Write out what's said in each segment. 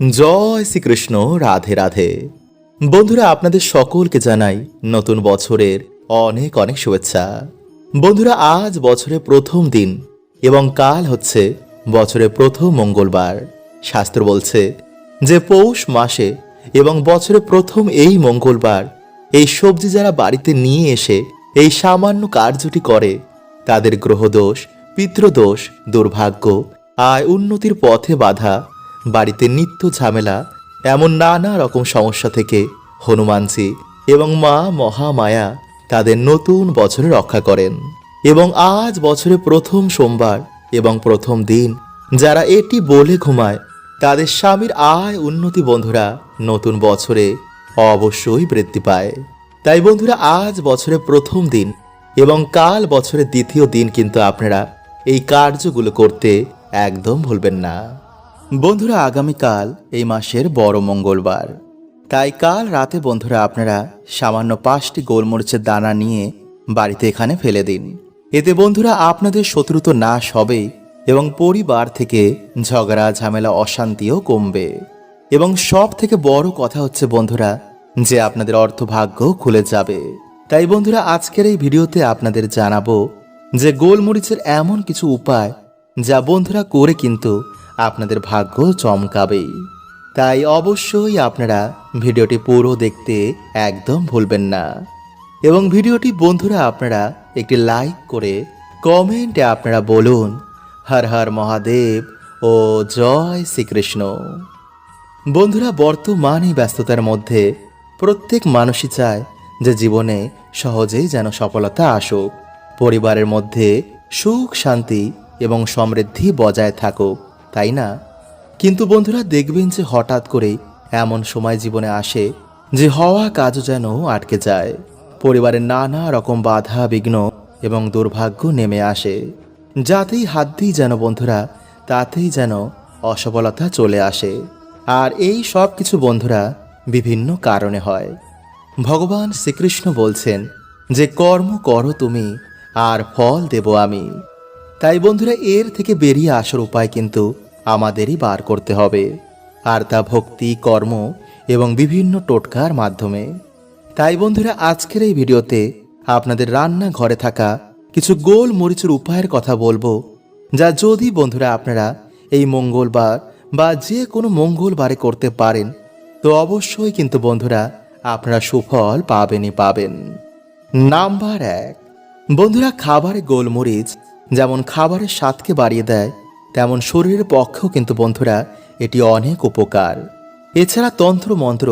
জয় শ্রীকৃষ্ণ, রাধে রাধে। বন্ধুরা, আপনাদের সকলকে জানাই নতুন বছরের অনেক অনেক শুভেচ্ছা। বন্ধুরা, আজ বছরের প্রথম দিন এবং কাল হচ্ছে বছরের প্রথম মঙ্গলবার। শাস্ত্র বলছে যে, পৌষ মাসে এবং বছরের প্রথম এই মঙ্গলবার এই সবজি যারা বাড়িতে নিয়ে এসে এই সামান্য কার্যটি করে, তাদের গ্রহদোষ, পিতৃদোষ, দুর্ভাগ্য আয় উন্নতির পথে বাধা বাড়িতে নিত্য ঝামেলা, এমন নানা রকম সমস্যা থেকে হনুমানজি এবং মা মহামায়া তাদের নতুন বছরে রক্ষা করেন। এবং আজ বছরে প্রথম সোমবার এবং প্রথম দিন যারা এটি বলে ঘুমায়, তাদের স্বামীর আয় উন্নতি বন্ধুরা নতুন বছরে অবশ্যই বৃদ্ধি পায়। তাই বন্ধুরা, আজ বছরের প্রথম দিন এবং কাল বছরের দ্বিতীয় দিন কিন্তু আপনারা এই কার্যগুলো করতে একদম ভুলবেন না। বন্ধুরা, আগামীকাল এই মাসের বড় মঙ্গলবার। তাই কাল রাতে বন্ধুরা, আপনারা সামান্য পাঁচটি গোলমরিচের দানা নিয়ে বাড়িতে এখানে ফেলে দিন। এতে বন্ধুরা, আপনাদের শত্রু তো নাশ হবে এবং পরিবার থেকে ঝগড়া, ঝামেলা, অশান্তিও কমবে। এবং সব থেকে বড় কথা হচ্ছে বন্ধুরা, যে আপনাদের অর্থভাগ্য খুলে যাবে। তাই বন্ধুরা, আজকের এই ভিডিওতে আপনাদের জানাব যে গোলমরিচের এমন কিছু উপায় যা বন্ধুরা করে কিন্তু আপনাদের ভাগ্য চমকাবে। তাই অবশ্যই আপনারা ভিডিওটি পুরো দেখতে একদম ভুলবেন না। এবং ভিডিওটি বন্ধুরা আপনারা একটি লাইক করে কমেন্টে আপনারা বলুন, হর হর মহাদেব ও জয় শ্রীকৃষ্ণ। বন্ধুরা, বর্তমান এই ব্যস্ততার মধ্যে প্রত্যেক মানুষই চায় যে জীবনে সহজেই যেন সফলতা আসুক। পরিবারের মধ্যে সুখ, শান্তি এবং সমৃদ্ধি বজায় থাকুক। তাই না? কিন্তু বন্ধুরা দেখবেন যে হঠাৎ করেই এমন সময় জীবনে আসে যে হওয়া কাজও যেন আটকে যায়। পরিবারের নানা রকম বাধা, বিঘ্ন এবং দুর্ভাগ্য নেমে আসে। যাতেই হাত দিই যেন বন্ধুরা, তাতেই যেন অসফলতা চলে আসে। আর এই সব কিছু বন্ধুরা বিভিন্ন কারণে হয়। ভগবান শ্রীকৃষ্ণ বলছেন যে, কর্ম করো তুমি, আর ফল দেব আমি। তাই বন্ধুরা এর থেকে বেরিয়ে আসার উপায় কিন্তু আমাদেরই বার করতে হবে। আর তা ভক্তি, কর্ম এবং বিভিন্ন টোটকার মাধ্যমে। তাই বন্ধুরা আজকের এই ভিডিওতে আপনাদের রান্না ঘরে থাকা কিছু গোল মরিচের উপায়ের কথা বলব, যা যদি বন্ধুরা আপনারা এই মঙ্গলবার বা যে কোনো মঙ্গলবারে করতে পারেন, তো অবশ্যই কিন্তু বন্ধুরা আপনারা সুফল পাবেনই পাবেন। নাম্বার এক, বন্ধুরা খাবারে গোলমরিচ যেমন খাবারের স্বাদকে বাড়িয়ে দেয়, তেমন শরীরের পক্ষেও কিন্তু বন্ধুরা এটি অনেক উপকার। এছাড়া তন্ত্র মন্ত্র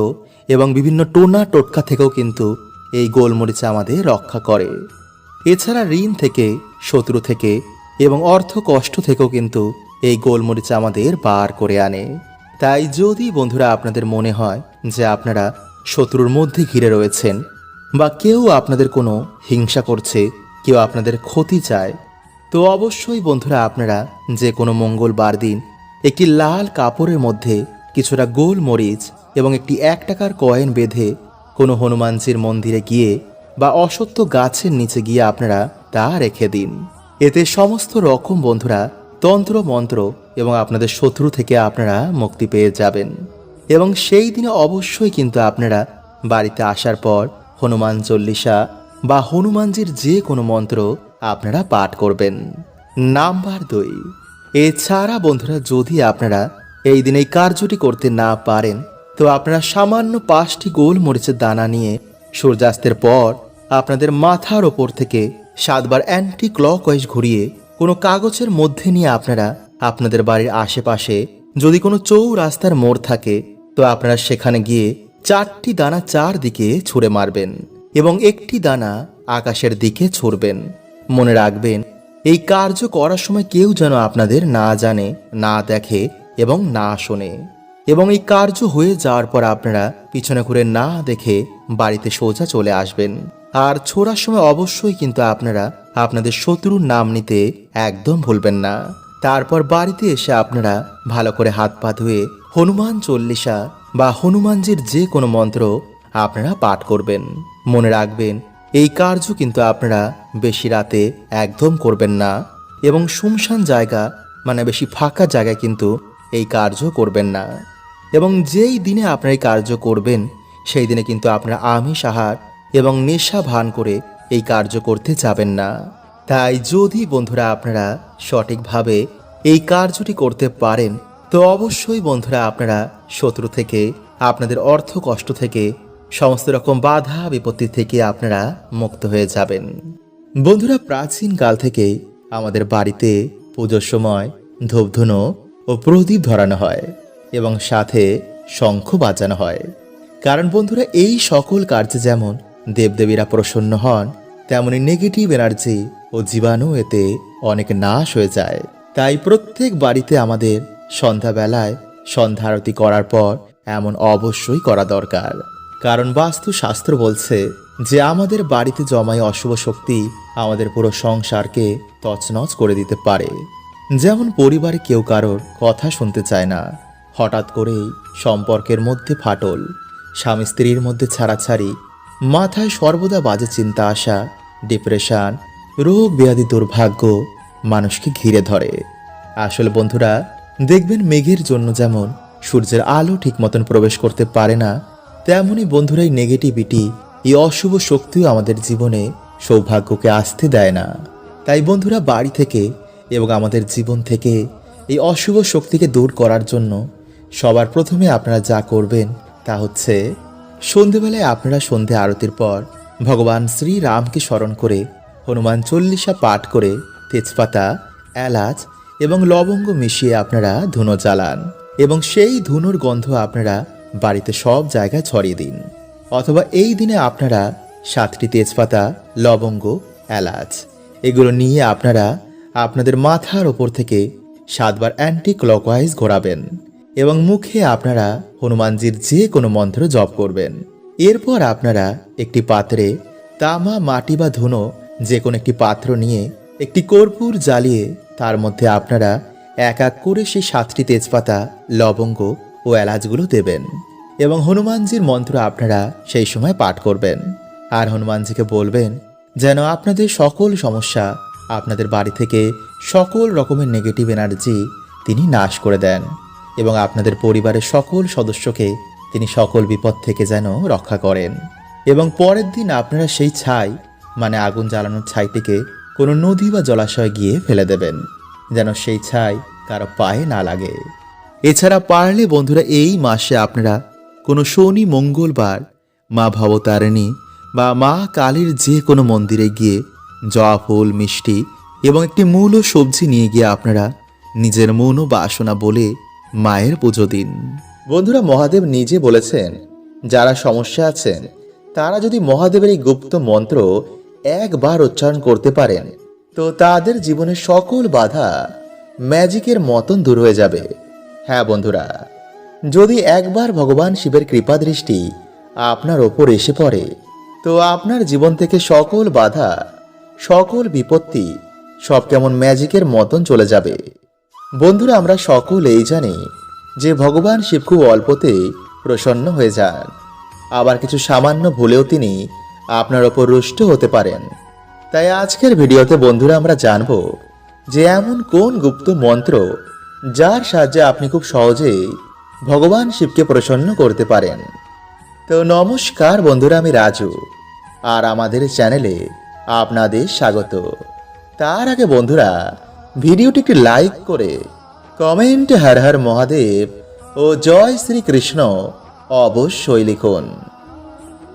এবং বিভিন্ন টোনা টোটকা থেকেও কিন্তু এই গোলমরিচ আমাদের রক্ষা করে। এছাড়া ঋণ থেকে, শত্রু থেকে এবং অর্থ কষ্ট থেকেও কিন্তু এই গোলমরিচ আমাদের বার করে আনে। তাই যদি বন্ধুরা আপনাদের মনে হয় যে আপনারা শত্রুর মধ্যে ঘিরে রয়েছেন বা কেউ আপনাদের কোনো হিংসা করছে, কেউ আপনাদের ক্ষতি চায় তো অবশ্যই বন্ধুরা আপনারা যে কোনো মঙ্গলবার দিন একটি লাল কাপড়ের মধ্যে কিছুটা গোল মরিচ এবং একটি এক টাকার কয়েন বেঁধে কোনো হনুমানজির মন্দিরে গিয়ে বা অসত্য গাছের নিচে গিয়ে আপনারা তা রেখে দিন। এতে সমস্ত রকম বন্ধুরা তন্ত্র মন্ত্র এবং আপনাদের শত্রু থেকে আপনারা মুক্তি পেয়ে যাবেন। এবং সেই দিনে অবশ্যই কিন্তু আপনারা বাড়িতে আসার পর হনুমান চল্লিশা বা হনুমানজির যে কোনো মন্ত্র আপনারা পাঠ করবেন। নাম্বার দুই। এছাড়া বন্ধুরা, যদি আপনারা এই দিন এই কার্যটি করতে না পারেন, তো আপনারা সামান্য পাঁচটি গোল মরিচের দানা নিয়ে সূর্যাস্তের পর আপনাদের মাথার ওপর থেকে সাতবার অ্যান্টি ক্লক ওয়াইজ ঘুরিয়ে কোনো কাগজের মধ্যে নিয়ে আপনারা আপনাদের বাড়ির আশেপাশে যদি কোনো চৌ রাস্তার মোড় থাকে, তো আপনারা সেখানে গিয়ে চারটি দানা চারদিকে ছুঁড়ে মারবেন এবং একটি দানা আকাশের দিকে ছুড়বেন। মনে রাখবেন, এই কার্য করার সময় কেউ যেন আপনাদের না জানে, না দেখে এবং না শোনে। এবং এই কার্য হয়ে যাওয়ার পর আপনারা পিছনে ঘুরে না দেখে বাড়িতে সোজা চলে আসবেন। আর ছোড়ার সময় অবশ্যই কিন্তু আপনারা আপনাদের শত্রুর নাম নিতে একদম ভুলবেন না। তারপর বাড়িতে এসে আপনারা ভালো করে হাত পা ধুয়ে হনুমান চল্লিশা বা হনুমানজির যে কোনো মন্ত্র আপনারা পাঠ করবেন। মনে রাখবেন এই কার্য কিন্তু আপনারা বেশি রাতে একদম করবেন না এবং শুমশান জায়গা মানে বেশি ফাঁকা জায়গায় কিন্তু এই কার্য করবেন না। এবং যেই দিনে আপনারা এই কার্য করবেন, সেই দিনে কিন্তু আপনারা আমিষ আহার এবং নেশা ভান করে এই কার্য করতে যাবেন না। তাই যদি বন্ধুরা আপনারা সঠিকভাবে এই কার্যটি করতে পারেন, তো অবশ্যই বন্ধুরা আপনারা শত্রু থেকে, আপনাদের অর্থ কষ্ট থেকে সমস্ত রকম বাধা বিপত্তি থেকে আপনারা মুক্ত হয়ে যাবেন। বন্ধুরা, প্রাচীন কাল থেকে আমাদের বাড়িতে পুজোর সময় ধূপধুনো ও প্রদীপ ধরানো হয় এবং সাথে শঙ্খ বাজানো হয়। কারণ বন্ধুরা, এই সকল কার্যে যেমন দেবদেবীরা প্রসন্ন হন, তেমনি নেগেটিভ এনার্জি ও জীবাণু এতে অনেক নাশ হয়ে যায়। তাই প্রত্যেক বাড়িতে আমাদের সন্ধ্যাবেলায় সন্ধ্যা আরতি করার পর এমন অবশ্যই করা দরকার। কারণ বাস্তু শাস্ত্র বলছে যে আমাদের বাড়িতে জমায় অশুভ শক্তি আমাদের পুরো সংসারকে তছনছ করে দিতে পারে। যেমন পরিবারে কেউ কারোর কথা শুনতে চায় না। হঠাৎ করেই সম্পর্কের মধ্যে ফাটল, স্বামী স্ত্রীর মধ্যে ছাড়াছাড়ি, মাথায় সর্বদা বাজে চিন্তা আসা, ডিপ্রেশন, রোগ ব্যাধি দুর্ভাগ্য মানুষকে ঘিরে ধরে। আসলে বন্ধুরা, দেখবেন মেঘের জন্য যেমন সূর্যের আলো ঠিক মতন প্রবেশ করতে পারে না তেমনই বন্ধুরা এই নেগেটিভিটি এই অশুভ শক্তিও আমাদের জীবনে সৌভাগ্যকে আসতে দেয় না। তাই বন্ধুরা, বাড়ি থেকে এবং আমাদের জীবন থেকে এই অশুভ শক্তিকে দূর করার জন্য সবার প্রথমে আপনারা যা করবেন তা হচ্ছে, সন্ধেবেলায় আপনারা সন্ধে আরতির পর ভগবান শ্রী রামকে স্মরণ করে হনুমান চল্লিশা পাঠ করে তেজপাতা, এলাচ এবং লবঙ্গ মিশিয়ে আপনারা ধুনো জ্বালান এবং সেই ধুনোর গন্ধ আপনারা বাড়িতে সব জায়গায় ছড়িয়ে দিন। অথবা এই দিনে আপনারা সাতটি তেজপাতা, লবঙ্গ, এলাচ, এগুলো নিয়ে আপনারা আপনাদের মাথার ওপর থেকে সাতবার অ্যান্টি ক্লকওয়াইজ ঘোরাবেন এবং মুখে আপনারা হনুমানজির যে কোনো মন্ত্র জপ করবেন। এরপর আপনারা একটি পাত্রে তামা, মাটি বা ধুনো, যে কোনো একটি পাত্র নিয়ে একটি কর্পূর জ্বালিয়ে তার মধ্যে আপনারা এক এক করে সেই সাতটি তেজপাতা, লবঙ্গ ও এলাচগুলো দেবেন। এবং হনুমানজির মন্ত্র আপনারা সেই সময় পাঠ করবেন। আর হনুমানজিকে বলবেন, যেন আপনাদের সকল সমস্যা আপনাদের বাড়ি থেকে সকল রকমের নেগেটিভ এনার্জি তিনি নাশ করে দেন এবং আপনাদের পরিবারের সকল সদস্যকে তিনি সকল বিপদ থেকে যেন রক্ষা করেন। এবং পরের দিন আপনারা সেই ছাই মানে আগুন জ্বালানোর ছাইটিকে কোনো নদী বা জলাশয়ে গিয়ে ফেলে দেবেন, যেন সেই ছাই কারও পায়ে না লাগে। এছাড়া পারলে বন্ধুরা এই মাসে আপনারা কোনো শনি, মঙ্গলবার, মা ভবতারিণী বা মা কালীর যে কোনো মন্দিরে গিয়ে জবা ফুল, মিষ্টি এবং একটি মূল সবজি নিয়ে গিয়ে আপনারা নিজের মন ও বাসনা বলে মায়ের পুজো দিন। বন্ধুরা মহাদেব নিজে বলেছেন, যারা সমস্যা আছেন, তারা যদি মহাদেবের এই গুপ্ত মন্ত্র একবার উচ্চারণ করতে পারেন, তো তাদের জীবনের সকল বাধা ম্যাজিকের মতন দূর হয়ে যাবে। হ্যাঁ বন্ধুরা, যদি একবার ভগবান শিবের কৃপা দৃষ্টি আপনার ওপর এসে পড়ে, তো আপনার জীবন থেকে সকল বাধা, সকল বিপত্তি, সব কেমন ম্যাজিকের মতন চলে যাবে। বন্ধুরা, আমরা সকলেই জানি যে ভগবান শিব খুব অল্পতেই প্রসন্ন হয়ে যান। আবার কিছু সামান্য ভুলেও তিনি আপনার ওপর রুষ্ট হতে পারেন। তাই আজকের ভিডিওতে বন্ধুরা, আমরা জানব যে এমন কোন গুপ্ত মন্ত্র যার সাহায্যে আপনি খুব সহজেই ভগবান শিবকে প্রসন্ন করতে পারেন। তো নমস্কার বন্ধুরা, আমি রাজু, আর আমাদের চ্যানেলে আপনাদের স্বাগত। তার আগে বন্ধুরা, ভিডিওটি একটি লাইক করে কমেন্টে হর হর মহাদেব ও জয় শ্রীকৃষ্ণ অবশ্যই লিখুন।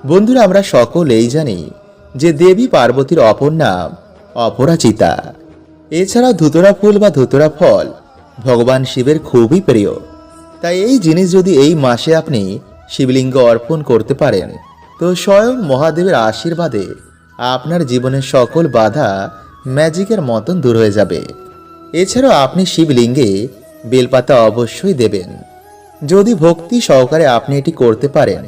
বন্ধুরা, আমরা সকলেই জানি যে দেবী পার্বতীর অপর নাম অপরাজিতা। এছাড়াও ধুতরা ফুল বা ধুতরা ফল ভগবান শিবের খুবই প্রিয়। তাই এই জিনিস যদি এই মাসে আপনি শিবলিঙ্গ অর্পণ করতে পারেন, তো স্বয়ং মহাদেবের আশীর্বাদে আপনার জীবনের সকল বাধা ম্যাজিকের মতন দূর হয়ে যাবে। এছাড়াও আপনি শিবলিঙ্গে বেলপাতা অবশ্যই দেবেন। যদি ভক্তি সহকারে আপনি এটি করতে পারেন,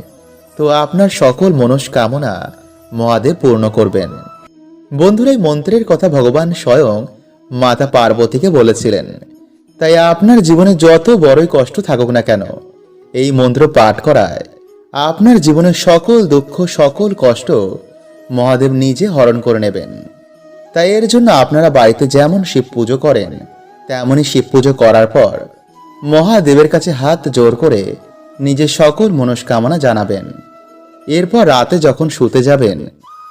তো আপনার সকল মনস্কামনা মহাদেব পূর্ণ করবেন। বন্ধুরা, এই মন্ত্রের কথা ভগবান স্বয়ং মাতা পার্বতীকে বলেছিলেন। তাই আপনার জীবনে যত বড়ই কষ্ট থাকুক না কেন, এই মন্ত্র পাঠ করায় আপনার জীবনের সকল দুঃখ, সকল কষ্ট মহাদেব নিজে হরণ করে নেবেন। তাই এর জন্য আপনারা বাড়িতে যেমন শিব পুজো করেন, তেমনই শিব পুজো করার পর মহাদেবের কাছে হাত জোর করে নিজের সকল মনস্কামনা জানাবেন। এরপর রাতে যখন শুতে যাবেন,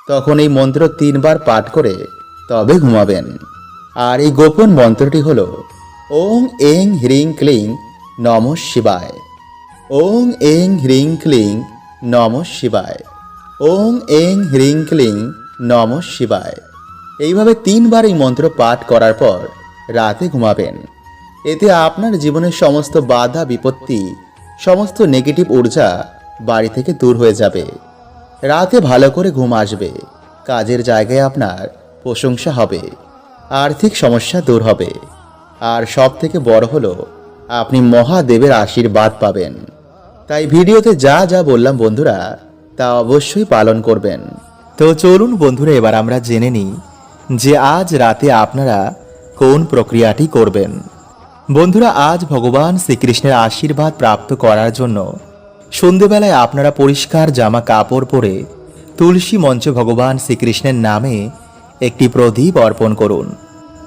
তখন এই মন্ত্র তিনবার পাঠ করে তবে ঘুমাবেন। আর এই গোপন মন্ত্রটি হল ওং এং হ্রিং ক্লিং নম শিবায়। ওং এং হ্রিং ক্লিং নম শিবায়। ওং এং হ্রিং ক্লিং নম শিবায়। এইভাবে তিনবার এই মন্ত্র পাঠ করার পর রাতে ঘুমাবেন। এতে আপনার জীবনের সমস্ত বাধা, বিপত্তি, সমস্ত নেগেটিভ ঊর্জা বাড়ি থেকে দূর হয়ে যাবে। রাতে ভালো করে ঘুম আসবে। কাজের জায়গায় আপনার প্রশংসা হবে। আর্থিক সমস্যা দূর হবে। আর সব থেকে বড় হলো, আপনি মহাদেবের আশীর্বাদ পাবেন। তাই ভিডিওতে যা যা বললাম বন্ধুরা, তা অবশ্যই পালন করবেন। তো চলুন বন্ধুরা, এবার আমরা জেনে নিই যে আজ রাতে আপনারা কোন প্রক্রিয়াটি করবেন। বন্ধুরা, আজ ভগবান শ্রীকৃষ্ণের আশীর্বাদ প্রাপ্ত করার জন্য সন্ধেবেলায় আপনারা পরিষ্কার জামা কাপড় পরে তুলসী মঞ্চে ভগবান শ্রীকৃষ্ণের নামে একটি প্রদীপ অর্পণ করুন।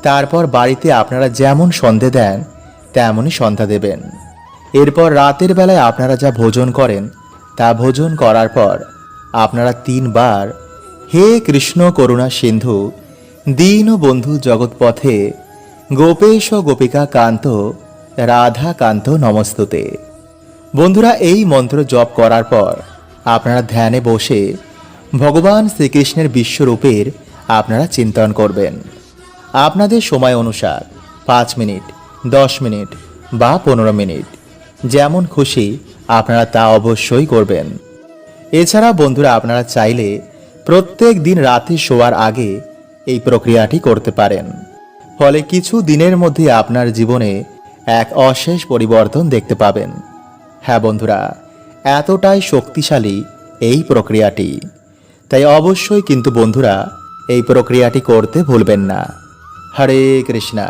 তারপর বাড়িতে আপনারা যেমন সন্ধে দেন, তেমনই সন্ধ্যা দেবেন। এরপর রাতের বেলায় আপনারা যা ভোজন করেন, তা ভোজন করার পর আপনারা তিনবার হে কৃষ্ণ করুণা সিন্ধু, দীন বন্ধু জগৎপথে গোপেশ গোপিকা কান্ত, রাধা কান্ত নমস্তুতে। বন্ধুরা, এই মন্ত্র জপ করার পর আপনারা ধ্যানে বসে ভগবান শ্রীকৃষ্ণের বিশ্বরূপের আপনারা চিন্তন করবেন। আপনাদের সময় অনুসার পাঁচ মিনিট, দশ মিনিট বা পনেরো মিনিট। যেমন খুশি আপনারা তা অবশ্যই করবেন। এছাড়া বন্ধুরা, আপনারা চাইলে প্রত্যেক দিন রাতে শোয়ার আগে এই প্রক্রিয়াটি করতে পারেন। ফলে কিছু দিনের মধ্যে আপনার জীবনে এক অশেষ পরিবর্তন দেখতে পাবেন। হ্যাঁ বন্ধুরা, এতটাই শক্তিশালী এই প্রক্রিয়াটি। তাই অবশ্যই কিন্তু বন্ধুরা, এই প্রক্রিয়াটি করতে ভুলবেন না। হরে কৃষ্ণা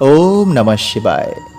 ওম নমঃ শিবায়